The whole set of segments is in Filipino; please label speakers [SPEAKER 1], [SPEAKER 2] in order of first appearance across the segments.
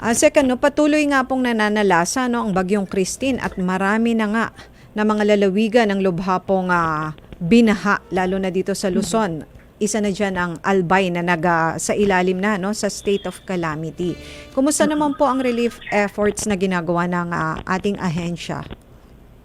[SPEAKER 1] Ah, second, no, patuloy nga pong nananalasa no, ang bagyong Christine at marami na nga na mga lalawigan ng lubha pong ah, binaha, lalo na dito sa Luzon. Isa na dyan ang Albay na nag, ah, sa ilalim na no, sa state of calamity. Kumusta naman po ang relief efforts na ginagawa ng ah, ating ahensya?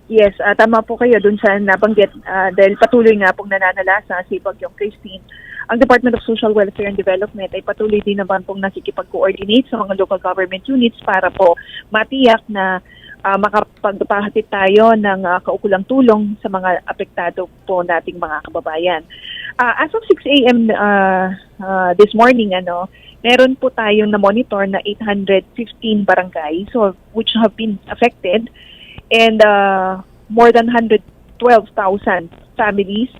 [SPEAKER 2] Yes, ah, tama po kayo dun sa nabanggit ah, dahil patuloy nga pong nananalasa si Bagyong Christine. Ang Department of Social Welfare and Development ay patuloy din naman pong nakikipag-coordinate sa mga local government units para po matiyak na uh, makapagpahatid tayo ng ah, kaukulang tulong sa mga apektado po nating mga kababayan. Ah, as of 6 a.m. ah, ah, this morning, ano, meron po tayong na-monitor na 815 barangay so which have been affected and uh, more than 112,000 families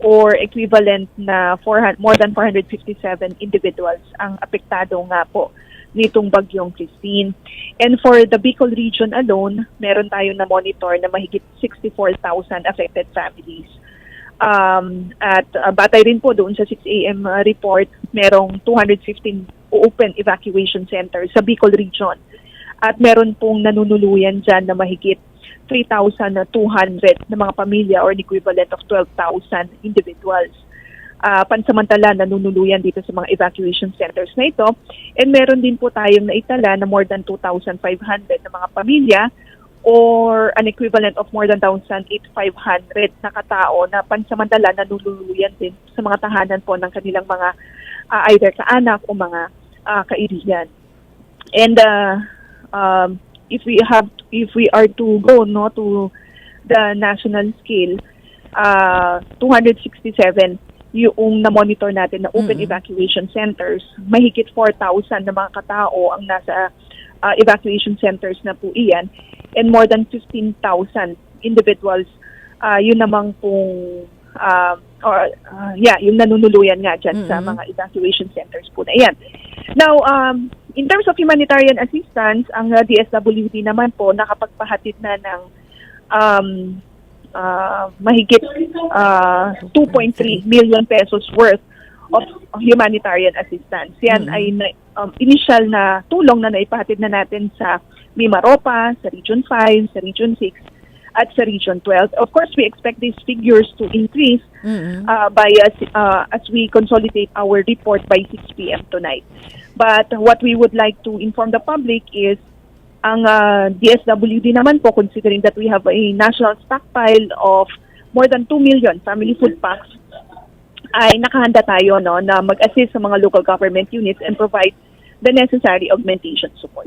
[SPEAKER 2] or equivalent na 400, more than 457 individuals ang apektado nga po nitong bagyong Christine. And for the Bicol region alone, meron tayo na monitor na mahigit 64,000 affected families. Um, at uh, batay rin po doon sa 6 a.m. uh, report, merong 215 open evacuation centers sa Bicol region. At meron pong nanunuluyan dyan na mahigit 3,200 na mga pamilya or an equivalent of 12,000 individuals. Uh, pansamantala nanunuluyan dito sa mga evacuation centers na ito. And meron din po tayong naitala na more than 2,500 na mga pamilya or an equivalent of more than 1,500 na katao na pansamantala nanunuluyan din sa mga tahanan po ng kanilang mga uh, either kaanak o mga uh, kaibigan. And uh, um, if we have if we are to go no to the national scale uh 267 yung na-monitor natin na open
[SPEAKER 1] Mhm.
[SPEAKER 2] evacuation centers mahigit 4,000 na mga katao ang nasa uh, evacuation centers na po iyan and more than 15,000 individuals uh, yun namang pong uh, or uh, yeah yung nanunuluyan nga dyan sa
[SPEAKER 1] Mhm.
[SPEAKER 2] mga evacuation centers po na iyan now um in terms of humanitarian assistance, ang uh, DSWD naman po nakapagpahatid na ng um, uh, mahigit uh, 2.3 million pesos worth of humanitarian assistance. Yan
[SPEAKER 1] Mhm.
[SPEAKER 2] ay na- um, initial na tulong na naipahatid na natin sa Mimaropa, sa Region 5, sa Region 6, at sa Region 12. Of course, we expect these figures to increase
[SPEAKER 1] Mm-mm.
[SPEAKER 2] uh, by as, uh, as we consolidate our report by 6 p.m. tonight. But what we would like to inform the public is ang uh, DSWD naman po, considering that we have a national stockpile of more than 2 million family food packs, ay nakahanda tayo no, na mag-assist sa mga local government units and provide the necessary augmentation support.